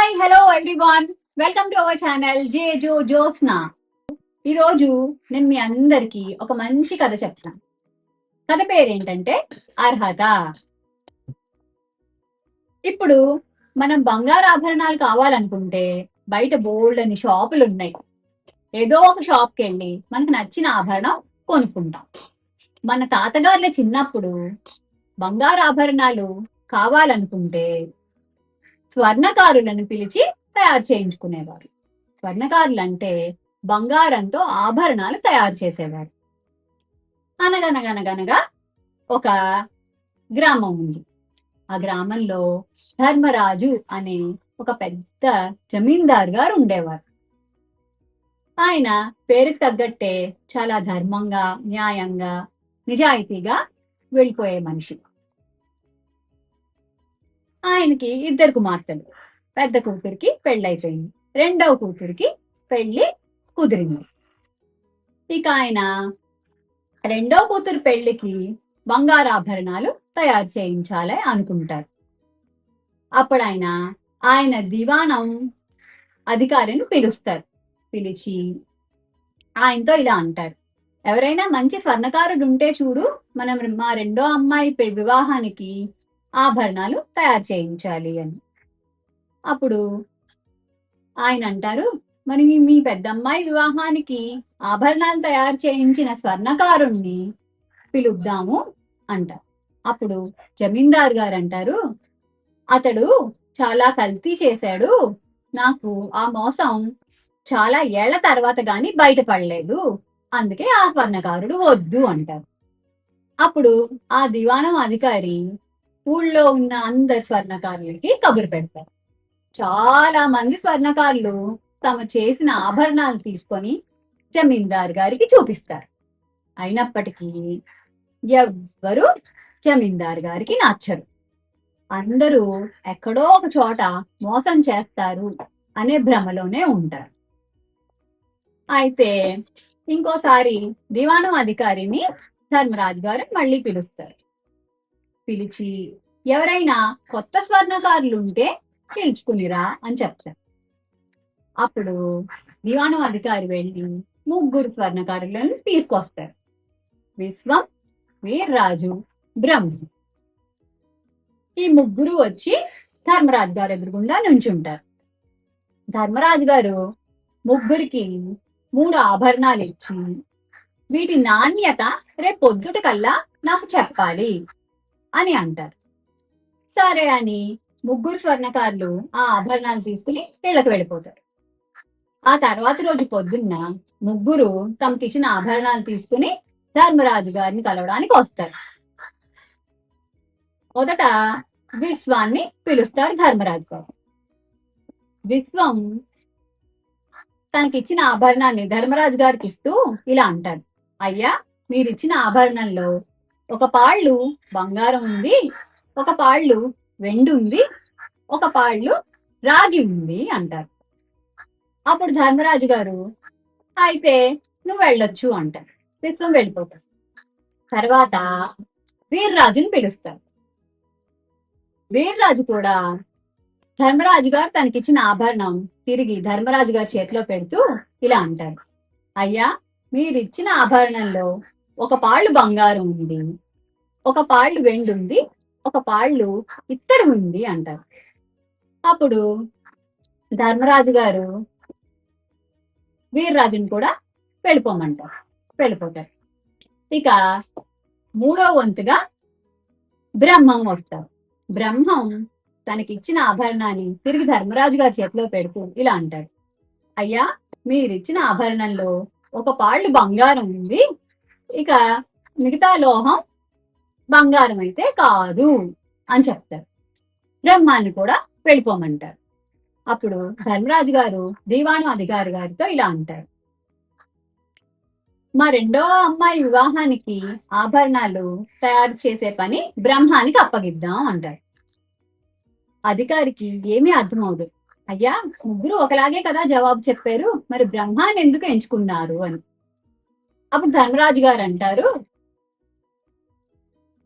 Hi hello everyone welcome to our channel జే జో జోస్నా ఈరోజు నేను మీ అందరికి ఒక మంచి కథ చెప్తాను. కథ పేరేంటంటే అర్హత. ఇప్పుడు మనం బంగారు ఆభరణాలు కావాలనుకుంటే బయట బోల్డ్ అని షాపులు ఉన్నాయి. ఏదో ఒక షాప్కి వెళ్ళి మనకు నచ్చిన ఆభరణం కొనుక్కుంటాం. మన తాతగారుల చిన్నప్పుడు బంగారు ఆభరణాలు కావాలనుకుంటే స్వర్ణకారులను పిలిచి తయారు చేయించుకునేవారు. స్వర్ణకారులు అంటే బంగారంతో ఆభరణాలు తయారు చేసేవారు. అనగనగనగనగా ఒక గ్రామం ఉంది. ఆ గ్రామంలో ధర్మరాజు అనే ఒక పెద్ద జమీందారు గారు ఉండేవారు. ఆయన పేరుకు తగ్గట్టే చాలా ధర్మంగా న్యాయంగా నిజాయితీగా వెళ్ళిపోయే మనిషి. ఆయనకి ఇద్దరు కుమార్తెలు. పెద్ద కూతురికి పెళ్ళైపోయింది. రెండవ కూతురికి పెళ్ళి కుదిరింది. ఇక ఆయన రెండవ కూతురు పెళ్ళికి బంగారాభరణాలు తయారు చేయించాలి అనుకుంటారు. అప్పుడు ఆయన ఆయన దివాణం అధికారిని పిలుస్తారు. పిలిచి ఆయనతో ఇలా అంటారు. ఎవరైనా మంచి స్వర్ణకారుడు ఉంటే చూడు మనం మా రెండో అమ్మాయి వివాహానికి ఆభరణాలు తయారు చేయించాలి అని. అప్పుడు ఆయన అంటారు మరి మీ పెద్దమ్మాయి వివాహానికి ఆభరణాలు తయారు చేయించిన స్వర్ణకారుణ్ణి పిలుద్దాము అంటారు అప్పుడు జమీందార్ గారు అంటారు అతడు చాలా కల్తీ చేశాడు. నాకు ఆ మోసం చాలా ఏళ్ళ తర్వాత గాని బయటపడలేదు. అందుకే ఆ స్వర్ణకారుడు వద్దు అంటారు. అప్పుడు ఆ దివాణం అధికారి ఊళ్ళో ఉన్న అందరి స్వర్ణకారులకి కబురు పెడతారు. చాలా మంది స్వర్ణకారులు తమ చేసిన ఆభరణాలు తీసుకొని జమీందార్ గారికి చూపిస్తారు. అయినప్పటికీ ఎవ్వరు జమీందార్ గారికి నచ్చరు. అందరూ ఎక్కడో ఒక చోట మోసం చేస్తారు అనే భ్రమలోనే ఉంటారు. అయితే ఇంకోసారి దివాణం అధికారిని ధర్మరాజు గారు మళ్ళీ పిలుస్తారు. పిలిచి ఎవరైనా కొత్త స్వర్ణకారులు ఉంటే పిలుచుకునిరా అని చెప్తారు. అప్పుడు దివాణం అధికారి వెళ్ళి ముగ్గురు స్వర్ణకారులను తీసుకొస్తారు. విశ్వం వీర్రాజు బ్రహ్మ. ఈ ముగ్గురు వచ్చి ధర్మరాజు గారు ఎదురుగుండా నుంచుంటారు. ధర్మరాజు గారు ముగ్గురికి మూడు ఆభరణాలు ఇచ్చి వీటి నాణ్యత రేపు పొద్దుట కల్లా నాకు చెప్పాలి. అని అంటారు. సరే అని ముగ్గురు స్వర్ణకారులు ఆ ఆభరణాలు తీసుకుని ఇళ్ళకి వెళ్ళిపోతారు. ఆ తర్వాత రోజు పొద్దున్న ముగ్గురు తమకిచ్చిన ఆభరణాలు తీసుకుని ధర్మరాజు గారిని కలవడానికి వస్తారు. మొదట విశ్వాన్ని పిలుస్తారు ధర్మరాజు గారు. విశ్వం తనకిచ్చిన ఆభరణాన్ని ధర్మరాజు గారికి ఇస్తూ ఇలా అంటాడు అయ్యా మీరిచ్చిన ఆభరణంలో ఒక పాళ్ళు బంగారం ఉంది ఒక పాళ్ళు వెండి ఉంది ఒక పాళ్ళు రాగి ఉంది అంటారు. అప్పుడు ధర్మరాజు గారు అయితే నువ్వు వెళ్ళొచ్చు అంటారు. విశ్వం వెళ్ళిపోతాడు. తర్వాత వీర్రాజుని పిలుస్తారు. వీర్రాజు కూడా ధర్మరాజు గారు తనకిచ్చిన ఆభరణం తిరిగి ధర్మరాజు గారి చేతిలో పెడుతూ ఇలా అంటారు అయ్యా మీరిచ్చిన ఆభరణంలో ఒక పాళ్ళు బంగారం ఉంది ఒక పాళ్ళు వెండి ఉంది ఒక పాళ్ళు ఇత్తడి ఉంది అంటారు. అప్పుడు ధర్మరాజు గారు వీర్రాజుని కూడా వెళ్ళిపోమంటారు వెళ్ళిపోతారు. ఇక మూడో వంతుగా బ్రహ్మం వస్తారు. బ్రహ్మం తనకి ఇచ్చిన ఆభరణాన్ని తిరిగి ధర్మరాజు గారి చేతిలో పెడుతూ ఇలా అంటాడు. అయ్యా మీరిచ్చిన ఆభరణంలో ఒక పాళ్ళు బంగారం ఉంది ఇక మిగతా లోహం బంగారం అయితే కాదు అని చెప్తారు. బ్రహ్మాన్ని కూడా వెళ్ళిపోమంటారు. అప్పుడు ధర్మరాజు గారు దీవాను అధికారి గారితో ఇలా అంటారు. మా రెండో అమ్మాయి వివాహానికి ఆభరణాలు తయారు చేసే పని బ్రహ్మానికి అప్పగిద్దాం అంటారు. అధికారికి ఏమీ అర్థం అవదు అయ్యా ముగ్గురు ఒకలాగే కదా జవాబు చెప్పారు. మరి బ్రహ్మాన్ని ఎందుకు ఎంచుకున్నారు? అని. అప్పుడు ధర్మరాజు గారు అంటారు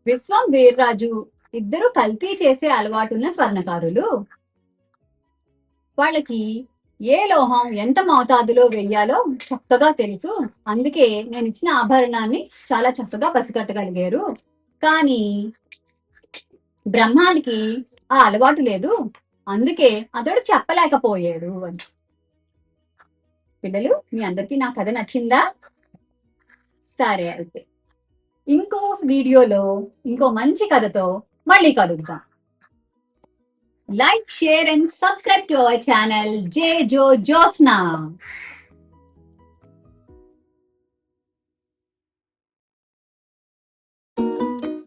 విశ్వం వీర్రాజు ఇద్దరు కల్తీ చేసే అలవాటున్న స్వర్ణకారులు. వాళ్ళకి ఏ లోహం ఎంత మోతాదులో వెయ్యాలో చక్కగా తెలుసు. అందుకే నేను ఇచ్చిన ఆభరణాన్ని చాలా చక్కగా పసిగట్టగలిగారు. కానీ బ్రహ్మానికి ఆ అలవాటు లేదు. అందుకే అతడు చెప్పలేకపోయాడు అని. పిల్లలు మీ అందరికీ నా కథ నచ్చిందా? సరే అయితే. ఇంకో వీడియోలో ఇంకో మంచి కథతో మళ్ళీ కలుద్దాం. Like share and subscribe to our channel. J Joe Josna.